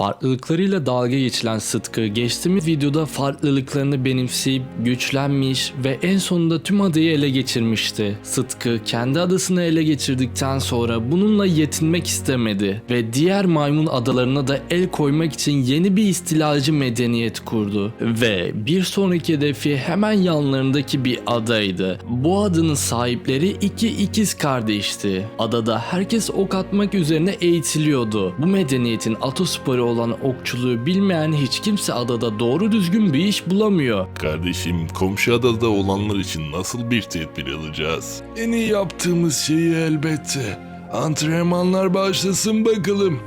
Farklılıklarıyla dalga geçilen Sıtkı geçtiğimiz videoda farklılıklarını benimseyip güçlenmiş ve en sonunda tüm adayı ele geçirmişti. Sıtkı kendi adasını ele geçirdikten sonra bununla yetinmek istemedi ve diğer maymun adalarına da el koymak için yeni bir istilacı medeniyet kurdu. Ve bir sonraki hedefi hemen yanlarındaki bir adaydı. Bu adanın sahipleri iki ikiz kardeşti. Adada herkes ok atmak üzerine eğitiliyordu. Bu medeniyetin atosporu olan okçuluğu bilmeyen hiç kimse adada doğru düzgün bir iş bulamıyor. Kardeşim komşu adada olanlar için nasıl bir tedbir alacağız? En iyi yaptığımız şeyi elbette. Antrenmanlar başlasın bakalım.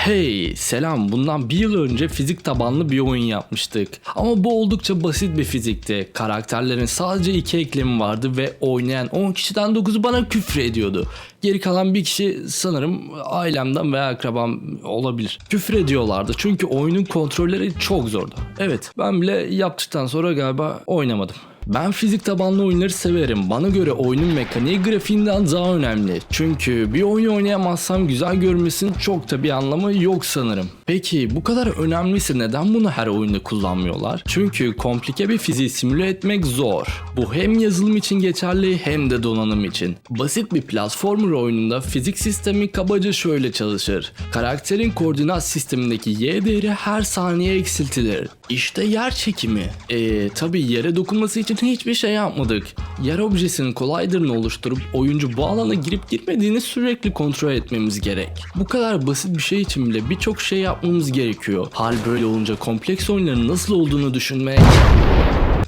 Hey selam bundan bir yıl önce fizik tabanlı bir oyun yapmıştık. Ama bu oldukça basit bir fizikti. Karakterlerin sadece iki eklemi vardı ve oynayan 10 kişiden 9'u bana küfür ediyordu. Geri kalan bir kişi sanırım ailemden veya akrabam olabilir. Küfür ediyorlardı çünkü oyunun kontrolleri çok zordu. Evet ben bile yaptıktan sonra galiba oynamadım. Ben fizik tabanlı oyunları severim. Bana göre oyunun mekaniği grafiğinden daha önemli. Çünkü bir oyunu oynayamazsam güzel görmesinin çok da bir anlamı yok sanırım. Peki bu kadar önemliyse neden bunu her oyunda kullanmıyorlar? Çünkü komplike bir fiziği simüle etmek zor. Bu hem yazılım için geçerli hem de donanım için. Basit bir platformer oyununda fizik sistemi kabaca şöyle çalışır. Karakterin koordinat sistemindeki y değeri her saniye eksiltilir. İşte yer çekimi. Eee tabi yere dokunması için hiçbir şey yapmadık. Yer objesinin kolaylarını oluşturup oyuncu bu alana girip girmediğini sürekli kontrol etmemiz gerek. Bu kadar basit bir şey için bile birçok şey yapmamız gerekiyor. Hal böyle olunca kompleks oyunların nasıl olduğunu düşünmek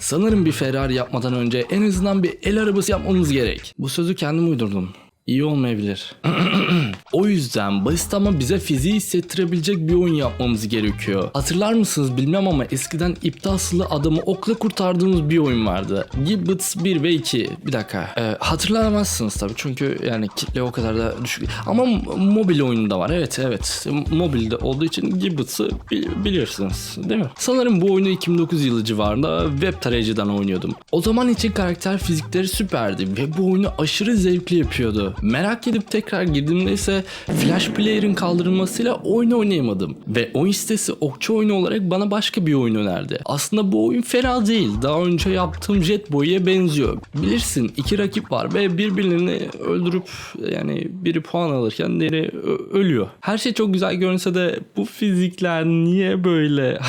Sanırım bir Ferrari yapmadan önce en azından bir el arabası yapmamız gerek. Bu sözü kendim uydurdum. İyi olmayabilir. o yüzden basit ama bize fiziği hissettirebilecek bir oyun yapmamız gerekiyor. Hatırlar mısınız bilmem ama eskiden ipte asılı adamı okla kurtardığımız bir oyun vardı. Gibbets 1 ve 2. Bir dakika. Ee, hatırlamazsınız tabii çünkü yani kitle o kadar da düşük. Ama mobil oyunu da var. Evet evet. Mobilde olduğu için Gibbets'ı bi- biliyorsunuz değil mi? Sanırım bu oyunu 2009 yılı civarında web tarayıcıdan oynuyordum. O zaman için karakter fizikleri süperdi ve bu oyunu aşırı zevkli yapıyordu. Merak edip tekrar girdiğimde ise Flash Player'ın kaldırılmasıyla oyun oynayamadım. Ve oyun sitesi okçu oyunu olarak bana başka bir oyun önerdi. Aslında bu oyun fena değil. Daha önce yaptığım Jet Boy'e benziyor. Bilirsin iki rakip var ve birbirlerini öldürüp yani biri puan alırken diğeri ölüyor. Her şey çok güzel görünse de bu fizikler niye böyle?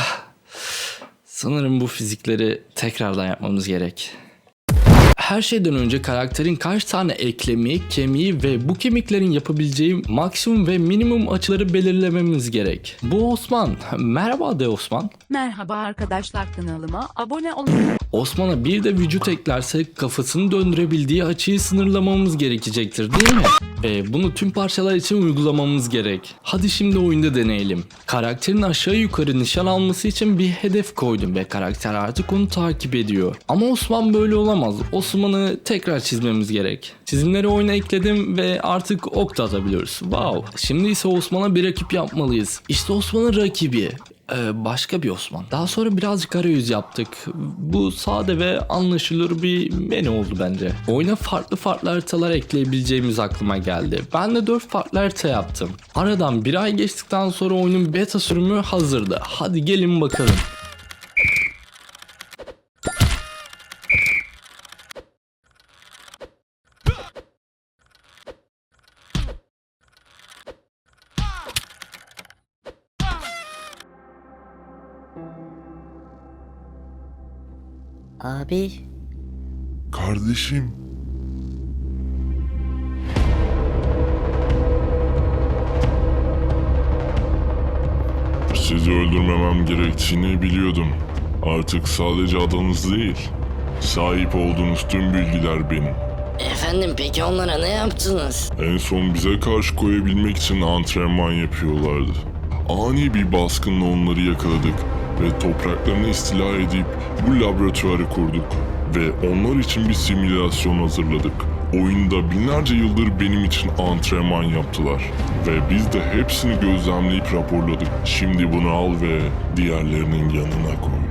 Sanırım bu fizikleri tekrardan yapmamız gerek. Her şeyden önce karakterin kaç tane eklemi, kemiği ve bu kemiklerin yapabileceği maksimum ve minimum açıları belirlememiz gerek. Bu Osman. Merhaba de Osman. Merhaba arkadaşlar kanalıma abone olun. Osman'a bir de vücut eklersek kafasını döndürebildiği açıyı sınırlamamız gerekecektir değil mi? Ee, bunu tüm parçalar için uygulamamız gerek. Hadi şimdi oyunda deneyelim. Karakterin aşağı yukarı nişan alması için bir hedef koydum ve karakter artık onu takip ediyor. Ama Osman böyle olamaz. Osman'ı tekrar çizmemiz gerek. Çizimleri oyuna ekledim ve artık ok da atabiliyoruz. Wow. Şimdi ise Osman'a bir rakip yapmalıyız. İşte Osman'ın rakibi. Ee, başka bir Osman. Daha sonra birazcık arayüz yaptık. Bu sade ve anlaşılır bir menü oldu bence. Oyuna farklı farklı haritalar ekleyebileceğimiz aklıma geldi. Ben de 4 farklı harita yaptım. Aradan bir ay geçtikten sonra oyunun beta sürümü hazırdı. Hadi gelin bakalım. Abi Kardeşim. Sizi öldürmemem gerektiğini biliyordum. Artık sadece adınız değil, sahip olduğunuz tüm bilgiler benim. efendim peki onlara ne yaptınız? En son bize karşı koyabilmek için antrenman yapıyorlardı. Ani bir baskınla onları yakaladık ve topraklarını istila edip bu laboratuvarı kurduk. Ve onlar için bir simülasyon hazırladık. Oyunda binlerce yıldır benim için antrenman yaptılar. Ve biz de hepsini gözlemleyip raporladık. Şimdi bunu al ve diğerlerinin yanına koy.